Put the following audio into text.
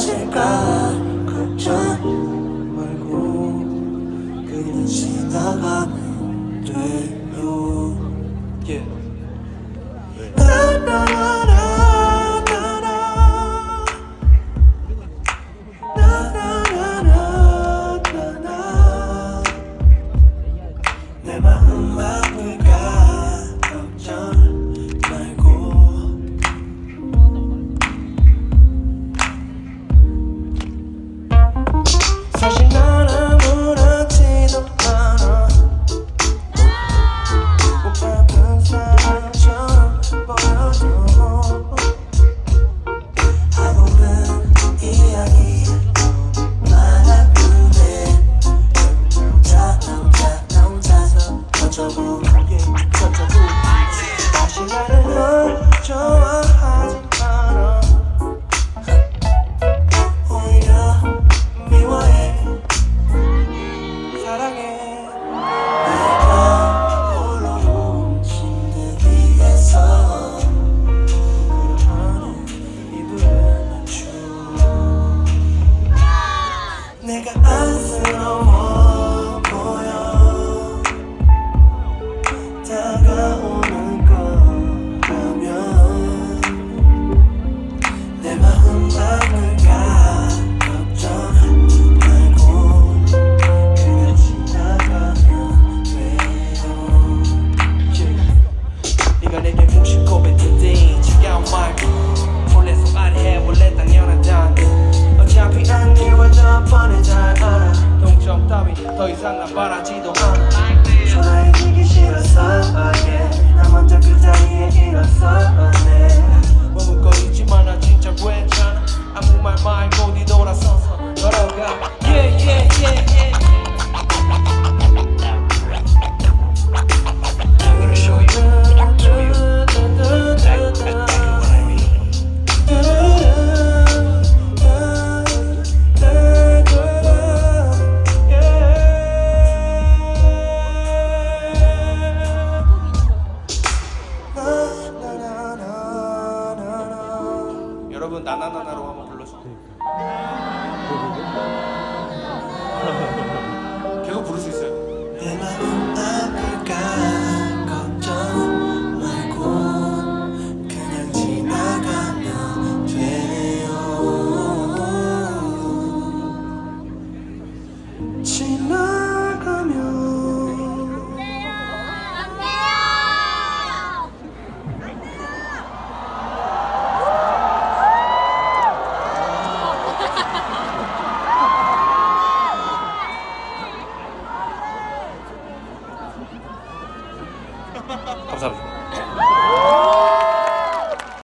사라질까 걱정 말고 그냥 지나가면 돼요 yeah. 그러면 나나나나로 한번 불러주세요. 계속 부를 수 있어요. 지나 감사합니다.